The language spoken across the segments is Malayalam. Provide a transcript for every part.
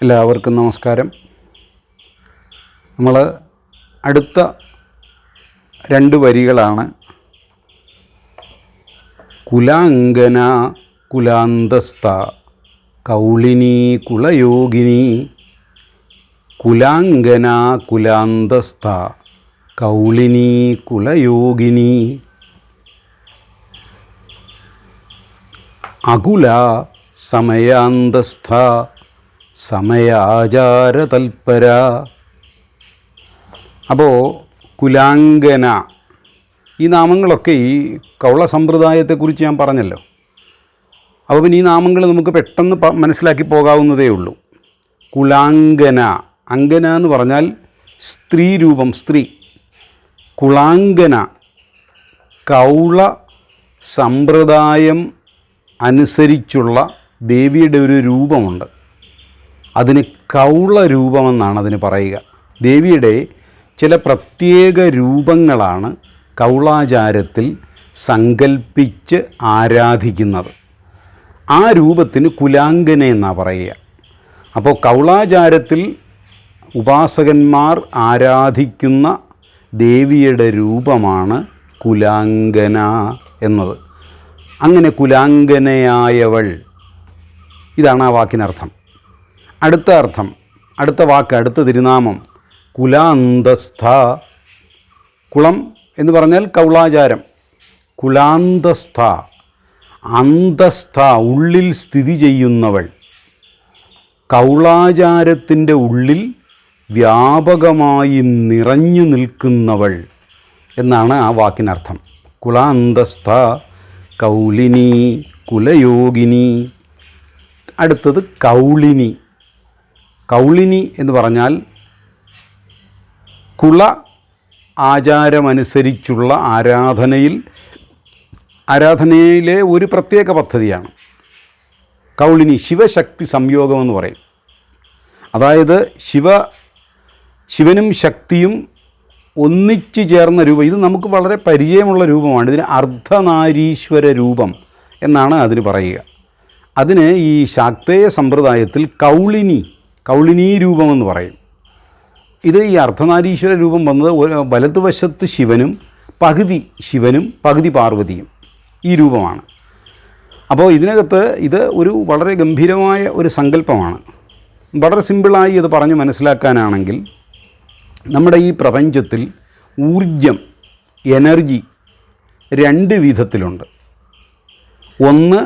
എല്ലാവർക്കും നമസ്കാരം. നമ്മൾ അടുത്ത രണ്ട് വരികളാണ്. കുലാങ്കന കുലാന്തസ്ഥ കൗളിനി കുളയോഗിനി കുലാങ്കന കുലാന്തസ്ഥ കൗളിനി കുളയോഗിനി അകുല സമയാന്തസ്ഥ സമയാചാരതൽപര. അപ്പോൾ കുലാങ്കന ഈ നാമങ്ങളൊക്കെ ഈ കൗള സമ്പ്രദായത്തെക്കുറിച്ച് ഞാൻ പറഞ്ഞല്ലോ. അപ്പോൾ പിന്നെ ഈ നാമങ്ങൾ നമുക്ക് പെട്ടെന്ന് മനസ്സിലാക്കി പോകാവുന്നതേ ഉള്ളൂ. കുലാങ്കന അങ്കന എന്ന് പറഞ്ഞാൽ സ്ത്രീ രൂപം സ്ത്രീ. കുളാങ്കന കൗള സമ്പ്രദായം അനുസരിച്ചുള്ള ദേവിയുടെ ഒരു രൂപമുണ്ട്. അതിന് കൗള രൂപമെന്നാണ് അതിന് പറയുക. ദേവിയുടെ ചില പ്രത്യേക രൂപങ്ങളാണ് കൗളാചാരത്തിൽ സങ്കൽപ്പിച്ച് ആരാധിക്കുന്നത്. ആ രൂപത്തിന് കുലാങ്കന എന്നാണ് പറയുക. അപ്പോൾ കൗളാചാരത്തിൽ ഉപാസകന്മാർ ആരാധിക്കുന്ന ദേവിയുടെ രൂപമാണ് കുലാങ്കന എന്നത്. അങ്ങനെ കുലാങ്കനയായവൾ ഇതാണ് ആ വാക്കിനർത്ഥം. അടുത്ത അർത്ഥം അടുത്ത വാക്ക് അടുത്ത തിരുനാമം. കുലാന്തസ്ഥ. കുളം എന്ന് പറഞ്ഞാൽ കൗളാചാരം. കുലാന്തസ്ഥ. അന്തസ്ഥ ഉള്ളിൽ സ്ഥിതി ചെയ്യുന്നവൾ. കൗളാചാരത്തിന്റെ ഉള്ളിൽ വ്യാപകമായി നിറഞ്ഞു നിൽക്കുന്നവൾ എന്നാണ് ആ വാക്കിനർത്ഥം. കുളാന്തസ്ഥ കൗലിനി കുലയോഗിനി. അടുത്തത് കൗളിനി. കൗളിനി എന്ന് പറഞ്ഞാൽ കുള ആചാരമനുസരിച്ചുള്ള ആരാധനയിൽ ആരാധനയിലെ ഒരു പ്രത്യേക പദ്ധതിയാണ്. കൗളിനി ശിവശക്തി സംയോഗം എന്ന് പറയും. അതായത് ശിവ ശിവനും ശക്തിയും ഒന്നിച്ചു ചേർന്ന രൂപം. ഇത് നമുക്ക് വളരെ പരിചയമുള്ള രൂപമാണ്. ഇതിന് അർദ്ധനാരീശ്വര രൂപം എന്നാണ് അതിന് പറയുക. അതിന് ഈ ശാക്തേയ സമ്പ്രദായത്തിൽ കൗളിനി കൗളിനീ രൂപമെന്ന് പറയും. ഇത് ഈ അർദ്ധനാരീശ്വര രൂപം വന്നത് വലതുവശത്ത് ശിവനും പകുതി ശിവനും പകുതി പാർവതിയും ഈ രൂപമാണ്. അപ്പോൾ ഇതിനകത്ത് ഇത് ഒരു വളരെ ഗംഭീരമായ ഒരു സങ്കല്പമാണ്. വളരെ സിമ്പിളായി ഇത് പറഞ്ഞ് മനസ്സിലാക്കാനാണെങ്കിൽ നമ്മുടെ ഈ പ്രപഞ്ചത്തിൽ ഊർജം എനർജി രണ്ട് വിധത്തിലുണ്ട്. ഒന്ന്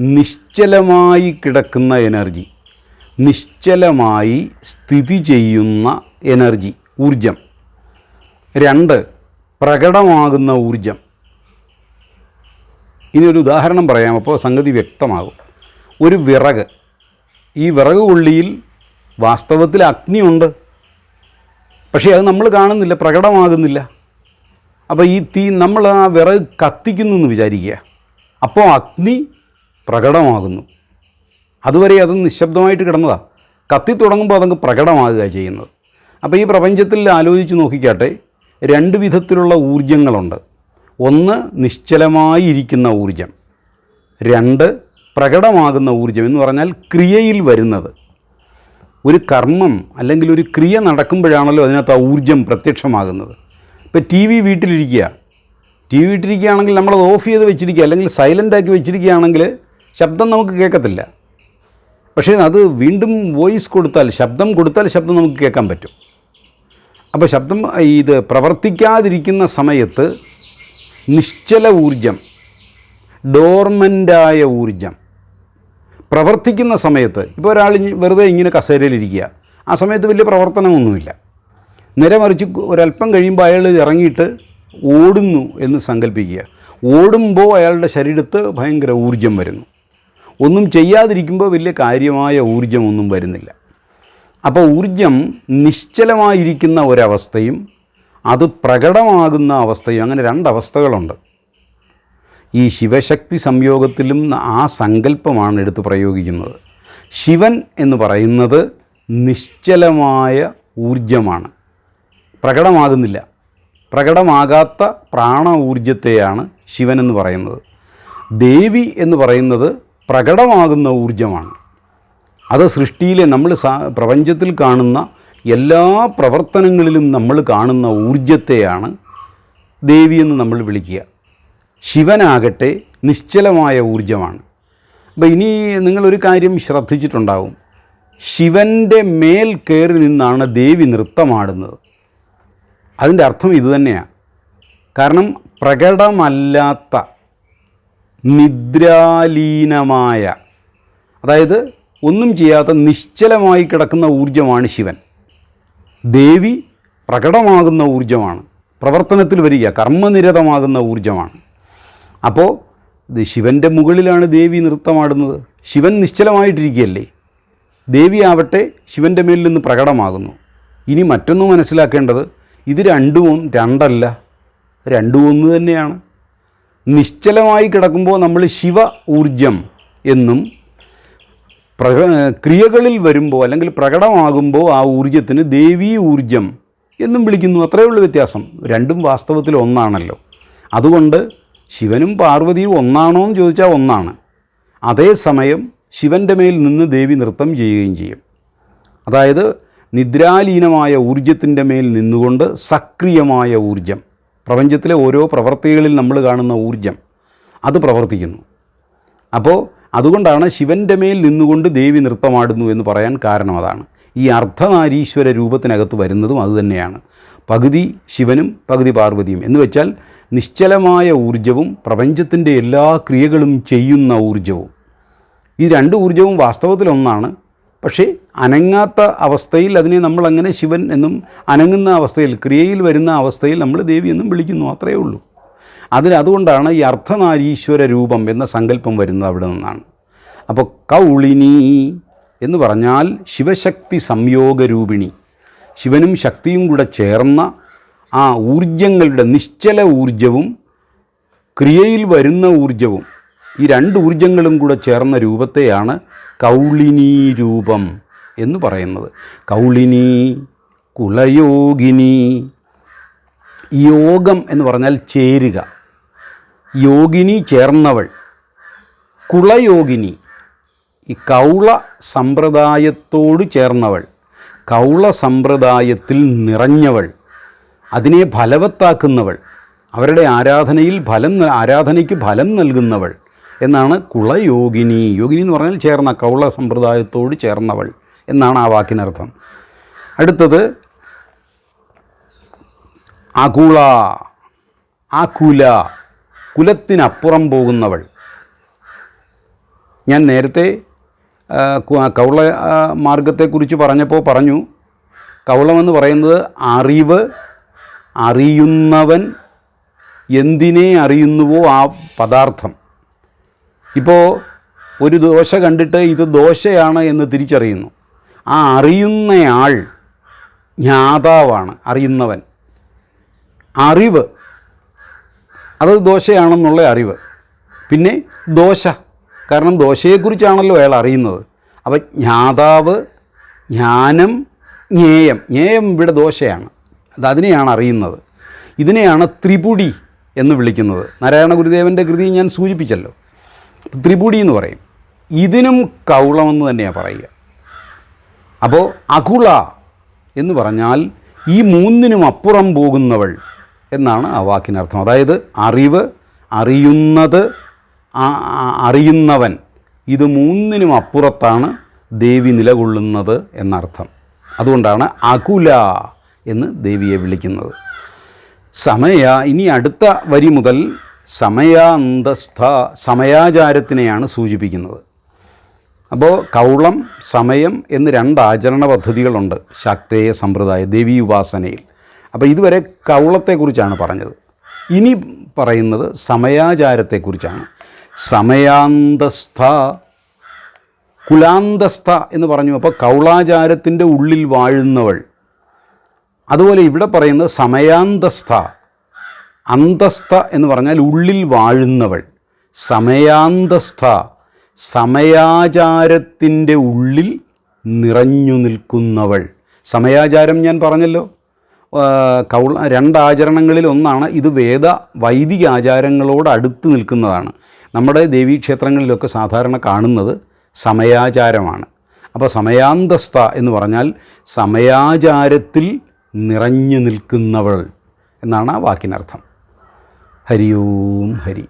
നിശ്ചലമായി കിടക്കുന്ന എനർജി നിശ്ചലമായി സ്ഥിതി ചെയ്യുന്ന എനർജി ഊർജം രണ്ട് പ്രകടമാകുന്ന ഊർജം ഇനി ഒരു ഉദാഹരണം പറയാം അപ്പോൾ സംഗതി വ്യക്തമാകും. ഒരു വിറക്. ഈ വിറക് കൊള്ളിയിൽ വാസ്തവത്തിൽ അഗ്നിയുണ്ട്. പക്ഷേ അത് നമ്മൾ കാണുന്നില്ല പ്രകടമാകുന്നില്ല. അപ്പോൾ ഈ തീ നമ്മൾ ആ വിറക് കത്തിക്കുന്നു എന്ന് വിചാരിക്കുക. അപ്പോൾ അഗ്നി പ്രകടമാകുന്നു. അതുവരെ അത് നിശബ്ദമായിട്ട് കിടന്നതാണ് കത്തി തുടങ്ങുമ്പോൾ അതങ്ങ് പ്രകടമാകുക ചെയ്യുന്നത്. അപ്പോൾ ഈ പ്രപഞ്ചത്തിൽ ആലോചിച്ച് നോക്കിക്കാട്ടെ രണ്ട് വിധത്തിലുള്ള ഊർജങ്ങളുണ്ട് ഒന്ന് നിശ്ചലമായി ഇരിക്കുന്ന ഊർജം രണ്ട് പ്രകടമാകുന്ന ഊർജം എന്ന് പറഞ്ഞാൽ ക്രിയയിൽ വരുന്നത്. ഒരു കർമ്മം അല്ലെങ്കിൽ ഒരു ക്രിയ നടക്കുമ്പോഴാണല്ലോ അതിനകത്ത് ആ ഊർജം പ്രത്യക്ഷമാകുന്നത്. ഇപ്പോൾ ടി വി വീട്ടിലിരിക്കുക. ടി വി വീട്ടിലിരിക്കുകയാണെങ്കിൽ നമ്മളത് ഓഫ് ചെയ്ത് വെച്ചിരിക്കുക അല്ലെങ്കിൽ സൈലന്റ് ആക്കി വെച്ചിരിക്കുകയാണെങ്കിൽ ശബ്ദം നമുക്ക് കേൾക്കത്തില്ല. പക്ഷേ അത് വീണ്ടും വോയിസ് കൊടുത്താൽ ശബ്ദം കൊടുത്താൽ ശബ്ദം നമുക്ക് കേൾക്കാൻ പറ്റും. അപ്പോൾ ശബ്ദം ഇത് പ്രവർത്തിക്കാതിരിക്കുന്ന സമയത്ത് നിശ്ചല ഊർജം ഡോർമെന്റായ ഊർജം പ്രവർത്തിക്കുന്ന സമയത്ത് ഇപ്പോൾ ഒരാൾ വെറുതെ ഇങ്ങനെ കസേരയിലിരിക്കുക ആ സമയത്ത് വലിയ പ്രവർത്തനമൊന്നുമില്ല. നേരെ മറിച്ച് ഒരല്പം കഴിയുമ്പോൾ അയാൾ ഇറങ്ങിയിട്ട് ഓടുന്നു എന്ന് സങ്കല്പിക്കുക. ഓടുമ്പോൾ അയാളുടെ ശരീരത്ത് ഭയങ്കര ഊർജം വരുന്നു. ഒന്നും ചെയ്യാതിരിക്കുമ്പോൾ വലിയ കാര്യമായ ഊർജമൊന്നും വരുന്നില്ല. അപ്പോൾ ഊർജം നിശ്ചലമായിരിക്കുന്ന ഒരവസ്ഥയും അത് പ്രകടമാകുന്ന അവസ്ഥയും അങ്ങനെ രണ്ടവസ്ഥകളുണ്ട്. ഈ ശിവശക്തി സംയോഗത്തിലും ആ സങ്കല്പമാണ് എടുത്ത് പ്രയോഗിക്കുന്നത്. ശിവൻ എന്ന് പറയുന്നത് നിശ്ചലമായ ഊർജമാണ് പ്രകടമാകുന്നില്ല. പ്രകടമാകാത്ത പ്രാണ ഊർജത്തെയാണ് ശിവൻ എന്ന് പറയുന്നത്. ദേവി എന്ന് പറയുന്നത് പ്രകടമാകുന്ന ഊർജമാണ് അത് സൃഷ്ടിയിലെ നമ്മൾ പ്രപഞ്ചത്തിൽ കാണുന്ന എല്ലാ പ്രവർത്തനങ്ങളിലും നമ്മൾ കാണുന്ന ഊർജത്തെയാണ് ദേവിയെന്ന് നമ്മൾ വിളിക്കുക. ശിവനാകട്ടെ നിശ്ചലമായ ഊർജമാണ് അപ്പോൾ ഇനി നിങ്ങളൊരു കാര്യം ശ്രദ്ധിച്ചിട്ടുണ്ടാവും. ശിവന്റെ മേൽ കയറി നിന്നാണ് ദേവി നൃത്തമാടുന്നത്. അതിന്റെ അർത്ഥം ഇതുതന്നെയാണ് കാരണം പ്രകടമല്ലാത്ത നിദ്രാലീനമായ അതായത് ഒന്നും ചെയ്യാത്ത നിശ്ചലമായി കിടക്കുന്ന ഊർജമാണ് ശിവൻ. ദേവി പ്രകടമാകുന്ന ഊർജമാണ് പ്രവർത്തനത്തിൽ വരിക കർമ്മനിരതമാകുന്ന ഊർജമാണ് അപ്പോൾ ഇത് ശിവന്റെ മുകളിലാണ് ദേവി നൃത്തമാടുന്നത്. ശിവൻ നിശ്ചലമായിട്ടിരിക്കുകയല്ലേ? ദേവി ആവട്ടെ ശിവന്റെ മേലിൽ നിന്ന് പ്രകടമാകുന്നു. ഇനി മറ്റൊന്നും മനസ്സിലാക്കേണ്ടത് ഇത് രണ്ടും രണ്ടല്ല. രണ്ടും ഒന്ന് തന്നെയാണ്. നിശ്ചലമായി കിടക്കുമ്പോൾ നമ്മൾ ശിവ ഊർജം എന്നും പ്രക ക്രിയകളിൽ വരുമ്പോൾ അല്ലെങ്കിൽ പ്രകടമാകുമ്പോൾ ആ ഊർജത്തിന് ദേവീ ഊർജം എന്നും വിളിക്കുന്നു. അത്രയേ ഉള്ളൂ വ്യത്യാസം. രണ്ടും വാസ്തവത്തിൽ ഒന്നാണല്ലോ. അതുകൊണ്ട് ശിവനും പാർവതിയും ഒന്നാണോ എന്ന് ചോദിച്ചാൽ ഒന്നാണ്. അതേസമയം ശിവന്റെ മേൽ നിന്ന് ദേവി നൃത്തം ചെയ്യുകയും ചെയ്യും. അതായത് നിദ്രാലീനമായ ഊർജത്തിന്റെ മേൽ നിന്നുകൊണ്ട് സക്രിയമായ ഊർജം പ്രപഞ്ചത്തിലെ ഓരോ പ്രവർത്തികളിൽ നമ്മൾ കാണുന്ന ഊർജം അത് പ്രവർത്തിക്കുന്നു. അപ്പോൾ അതുകൊണ്ടാണ് ശിവന്റെ മേൽ നിന്നുകൊണ്ട് ദേവി നൃത്തമാടുന്നു എന്ന് പറയാൻ കാരണം അതാണ്. ഈ അർദ്ധനാരീശ്വര രൂപത്തിനകത്ത് വരുന്നതും അതുതന്നെയാണ് പകുതി ശിവനും പകുതി പാർവതിയും. എന്ന് വെച്ചാൽ നിശ്ചലമായ ഊർജവും പ്രപഞ്ചത്തിന്റെ എല്ലാ ക്രിയകളും ചെയ്യുന്ന ഊർജവും ഈ രണ്ട് ഊർജവും വാസ്തവത്തിൽ ഒന്നാണ്. പക്ഷേ അനങ്ങാത്ത അവസ്ഥയിൽ അതിനെ നമ്മൾ അങ്ങനെ ശിവൻ എന്നും അനങ്ങുന്ന അവസ്ഥയിൽ ക്രിയയിൽ വരുന്ന അവസ്ഥയിൽ നമ്മൾ ദേവി എന്നും വിളിക്കുന്നു അത്രയേ ഉള്ളൂ. അതിൽ അതുകൊണ്ടാണ് ഈ അർദ്ധനാരീശ്വര രൂപം എന്ന സങ്കല്പം വരുന്നത് അവിടെ നിന്നാണ്. അപ്പോൾ കൗളിനി എന്ന് പറഞ്ഞാൽ ശിവശക്തി സംയോഗരൂപിണി ശിവനും ശക്തിയും കൂടെ ചേർന്ന ആ ഊർജങ്ങളുടെ നിശ്ചല ഊർജവും ക്രിയയിൽ വരുന്ന ഊർജവും ഈ രണ്ട് ഊർജങ്ങളും കൂടെ ചേർന്ന രൂപത്തെയാണ് കൗളിനീ രൂപം എന്ന് പറയുന്നത്. കൗളിനി കുളയോഗിനി യോഗം എന്ന് പറഞ്ഞാൽ ചേരുക. യോഗിനി ചേർന്നവൾ കുളയോഗിനി ഈ കൗള സമ്പ്രദായത്തോട് ചേർന്നവൾ കൗള സമ്പ്രദായത്തിൽ നിറഞ്ഞവൾ അതിനെ ഫലവത്താക്കുന്നവൾ അവരുടെ ആരാധനയിൽ ഫലം ആരാധനയ്ക്ക് ഫലം നൽകുന്നവൾ എന്നാണ് കുളയോഗിനി. യോഗിനി എന്ന് പറഞ്ഞാൽ ചേർന്ന കൗള സമ്പ്രദായത്തോട് ചേർന്നവൾ എന്നാണ് ആ വാക്കിനർത്ഥം. അടുത്തത് അകുള ആകുല കുലത്തിനപ്പുറം പോകുന്നവൾ. ഞാൻ നേരത്തെ കൗള മാർഗത്തെക്കുറിച്ച് പറഞ്ഞപ്പോൾ പറഞ്ഞു കൗളമെന്ന് പറയുന്നത് അറിവ് അറിയുന്നവൻ എന്തിനെ അറിയുന്നുവോ ആ പദാർത്ഥം. ഇപ്പോൾ ഒരു ദോശ കണ്ടിട്ട് ഇത് ദോശയാണ് എന്ന് തിരിച്ചറിയുന്നു. ആ അറിയുന്നയാൾ ജ്ഞാതാവാണ് അറിയുന്നവൻ. അറിവ്. അത് ദോശയാണെന്നുള്ള അറിവ്. പിന്നെ ദോശ. കാരണം ദോശയെക്കുറിച്ചാണല്ലോ അയാൾ അറിയുന്നത്. അപ്പോൾ ജ്ഞാതാവ് ജ്ഞാനം ജ്ഞേയം. ജ്ഞേയം ഇവിടെ ദോശയാണ്. അത് അതിനെയാണ് അറിയുന്നത്. ഇതിനെയാണ് ത്രിപുടി എന്ന് വിളിക്കുന്നത്. നാരായണ ഗുരുദേവന്റെ കൃതി ഞാൻ സൂചിപ്പിച്ചല്ലോ. ത്രിപുടി എന്ന് പറയും. ഇതിനും കൗളമെന്ന് തന്നെയാണ് പറയുക. അപ്പോൾ അകുള എന്ന് പറഞ്ഞാൽ ഈ മൂന്നിനും അപ്പുറം പോകുന്നവൾ എന്നാണ് ആ വാക്കിനർത്ഥം. അതായത് അറിവ് അറിയുന്നത് അറിയുന്നവൻ. ഇത് മൂന്നിനും അപ്പുറത്താണ് ദേവി നിലകൊള്ളുന്നത് എന്നർത്ഥം. അതുകൊണ്ടാണ് അകുല എന്ന് ദേവിയെ വിളിക്കുന്നത്. സമയ ഇനി അടുത്ത വരി മുതൽ സമയാന്തസ്ഥ സമയാചാരത്തിനെയാണ് സൂചിപ്പിക്കുന്നത്. അപ്പോൾ കൗളം സമയം എന്ന് രണ്ട് ആചരണ പദ്ധതികളുണ്ട് ശാക്തേയ സമ്പ്രദായ ദേവീ ഉപാസനയിൽ. അപ്പോൾ ഇതുവരെ കൗളത്തെക്കുറിച്ചാണ് പറഞ്ഞത്. ഇനി പറയുന്നത് സമയാചാരത്തെക്കുറിച്ചാണ്. സമയാന്തസ്ഥ കുലാന്തസ്ഥ എന്ന് പറഞ്ഞു. അപ്പോൾ കൗളാചാരത്തിന്റെ ഉള്ളിൽ വാഴുന്നവൾ. അതുപോലെ ഇവിടെ പറയുന്നത് സമയാന്തസ്ഥ. അന്തസ്ഥ എന്ന് പറഞ്ഞാൽ ഉള്ളിൽ വാഴുന്നവൾ. സമയാന്തസ്ഥ. സമയാചാരത്തിന്റെ ഉള്ളിൽ നിറഞ്ഞു നിൽക്കുന്നവൾ. സമയാചാരം ഞാൻ പറഞ്ഞല്ലോ. കൗ രണ്ടാചരണങ്ങളിൽ ഒന്നാണ് ഇത് വേദ വൈദിക ആചാരങ്ങളോട് അടുത്ത് നിൽക്കുന്നതാണ്. നമ്മുടെ ദേവീക്ഷേത്രങ്ങളിലൊക്കെ സാധാരണ കാണുന്നത് സമയാചാരമാണ്. അപ്പോൾ സമയാന്തസ്ഥ എന്ന് പറഞ്ഞാൽ സമയാചാരത്തിൽ നിറഞ്ഞു നിൽക്കുന്നവൾ എന്നാണ് ആ വാക്കിനർത്ഥം. ഹരി ഓം ഹരി.